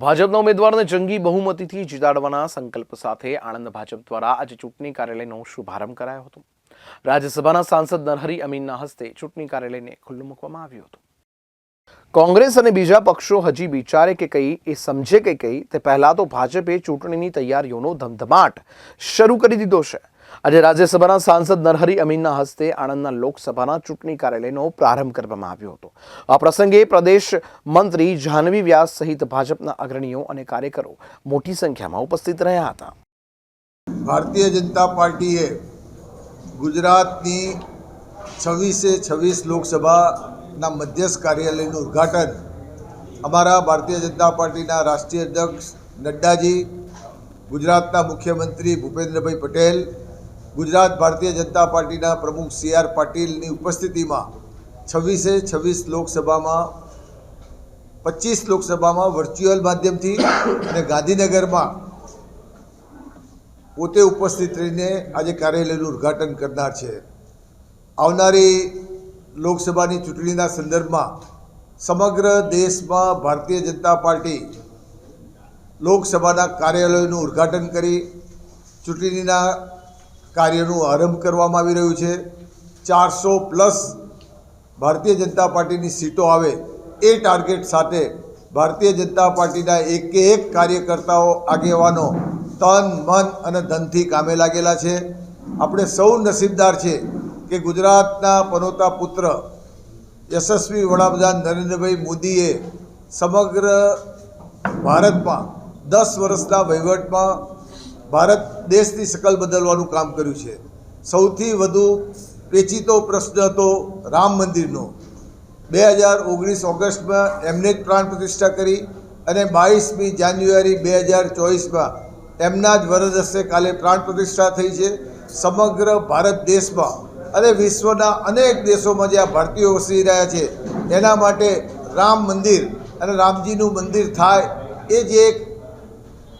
ભાજપના ઉમેદવારને જંગી બહુમતીથી જીતાડવાના સંકલ્પ સાથે આણંદ ભાજપ દ્વારા આજે ચૂંટણી કાર્યાલયનો શુભારંભ કરાયો હતો. રાજ્યસભાના સાંસદ નરહરી અમીનના હસ્તે ચૂંટણી કાર્યાલયને ખુલ્લું મૂકવામાં આવ્યું હતું. કોંગ્રેસ અને બીજા પક્ષો હજી વિચારે કે કઈ, એ સમજે કે કઈ, તે પહેલા તો ભાજપે ચૂંટણીની તૈયારીઓનો ધમધમાટ શરૂ કરી દીધો છે. આજે રાજ્યસભાના સાંસદ નરહરી અમીનના હસ્તે આણંદના લોકસભાના ચૂંટણી કાર્યાલયનો પ્રારંભ કરવામાં આવ્યો હતો. આ પ્રસંગે પ્રદેશ મંત્રી જાહ્નવી વ્યાસ સહિત ભાજપના અગ્રણીઓ અને કાર્યકરો મોટી સંખ્યામાં ઉપસ્થિત રહ્યા હતા. ભારતીય જનતા પાર્ટીએ ગુજરાતની છવ્વીસે છવ્વીસ લોકસભાના મધ્યસ્થ કાર્યાલયનું ઉદ્ઘાટન અમારા ભારતીય જનતા પાર્ટીના રાષ્ટ્રીય અધ્યક્ષ નડ્ડાજી, ગુજરાતના મુખ્યમંત્રી ભૂપેન્દ્રભાઈ પટેલ ગુજરાત ભારતીય જનતા પાર્ટીના પ્રમુખ સી આર પાટીલની ઉપસ્થિતિમાં છવ્વીસે છવ્વીસ લોકસભામાં, પચીસ લોકસભામાં વર્ચ્યુઅલ માધ્યમથી અને ગાંધીનગરમાં પોતે ઉપસ્થિત રહીને આજે કાર્યાલયનું ઉદ્ઘાટન કરનાર છે. આવનારી લોકસભાની ચૂંટણીના સંદર્ભમાં સમગ્ર દેશમાં ભારતીય જનતા પાર્ટી લોકસભાના કાર્યાલયોનું ઉદ્ઘાટન કરી ચૂંટણીના કાર્યનું આરંભ કરવામાં આવી રહ્યું છે. ચારસો પ્લસ ભારતીય જનતા પાર્ટીની સીટો આવે એ ટાર્ગેટ સાથે ભારતીય જનતા પાર્ટીના એકે એક કાર્યકર્તાઓ આગેવાનો તન, મન અને ધનથી કામે લાગેલા છે. આપણે સૌ નસીબદાર છે કે ગુજરાતના પનોતા પુત્ર યશસ્વી વડાપ્રધાન નરેન્દ્રભાઈ મોદીએ સમગ્ર ભારતમાં દસ વર્ષના વહીવટમાં ભારત દેશની શકલ બદલવાનું કામ કર્યું છે. સૌથી વધુ પેચીતો પ્રશ્ન હતો રામ મંદિરનો. બે હજાર ઓગણીસ ઓગસ્ટમાં એમને જ પ્રાણ પ્રતિષ્ઠા કરી અને બાવીસમી જાન્યુઆરી બે હજાર ચોવીસમાં એમના જ વરદ હસ્તે કાલે પ્રાણ પ્રતિષ્ઠા થઈ છે. સમગ્ર ભારત દેશમાં અને વિશ્વના અનેક દેશોમાં જ્યાં ભારતીયો વસી રહ્યા છે, એના માટે રામ મંદિર અને રામજીનું મંદિર થાય એ જે એક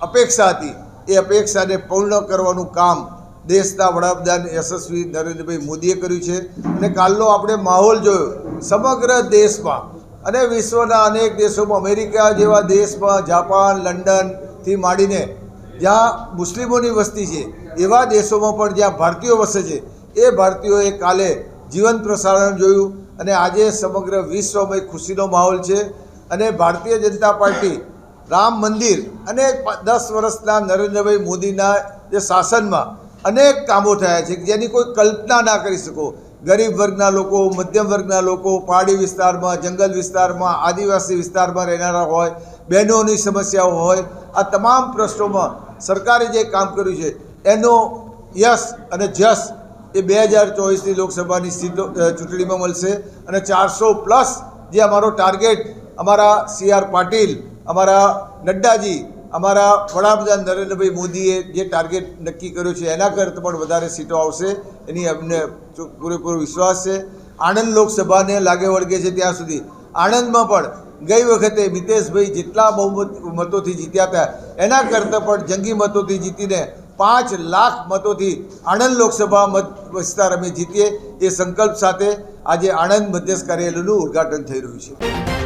અપેક્ષા હતી. એ અપેક્ષાને પૂર્ણ કરવાનું કામ દેશના વડાપ્રધાન યશસ્વી નરેન્દ્રભાઈ મોદીએ કર્યું છે. અને કાલનો આપણે માહોલ જોયો. સમગ્ર દેશમાં અને વિશ્વના અનેક દેશોમાં, અમેરિકા જેવા દેશમાં, જાપાન, લંડનથી માંડીને જ્યાં મુસ્લિમોની વસ્તી છે, એવા દેશોમાં પણ જ્યાં ભારતીયો વસે છે, એ ભારતીયોએ કાલે જીવન પ્રસારણ જોયું. અને આજે સમગ્ર વિશ્વમાં ખુશીનો માહોલ છે. અને ભારતીય જનતા પાર્ટી રામ મંદિર અને દસ વર્ષના નરેન્દ્રભાઈ મોદીના જે શાસનમાં અનેક કામો થયા છે જેની કોઈ કલ્પના ના કરી શકો. ગરીબ વર્ગના લોકો, મધ્યમ વર્ગના લોકો, પહાડી વિસ્તારમાં, જંગલ વિસ્તારમાં, આદિવાસી વિસ્તારમાં રહેનારા હોય, બહેનોની સમસ્યાઓ હોય, આ તમામ પ્રશ્નોમાં સરકારે જે કામ કર્યું છે, એનો યશ અને જશ એ બે હજાર ચોવીસની લોકસભાની સીટો ચૂંટણીમાં મળશે અને ચારસો પ્લસ જે અમારો ટાર્ગેટ અમારા સી આર પાટીલ અમારા નડ્ડાજી, અમારા વડાપ્રધાન નરેન્દ્રભાઈ મોદીએ જે ટાર્ગેટ નક્કી કર્યો છે, એના કરતાં પણ વધારે સીટો આવશે. એની અમને પૂરેપૂરો વિશ્વાસ છે. આણંદ લોકસભાને લાગે વળગે છે ત્યાં સુધી. આણંદમાં પણ ગઈ વખતે મિતેશભાઈ જેટલા બહુમત, મતોથી જીત્યા હતા, એના કરતાં પણ જંગી મતોથી જીતીને પાંચ લાખ મતોથી આણંદ લોકસભા મત વિસ્તાર અમે જીતીએ એ સંકલ્પ સાથે આજે આણંદ મધ્યસ્થ કાર્યાલયનું ઉદ્ઘાટન થઈ રહ્યું છે.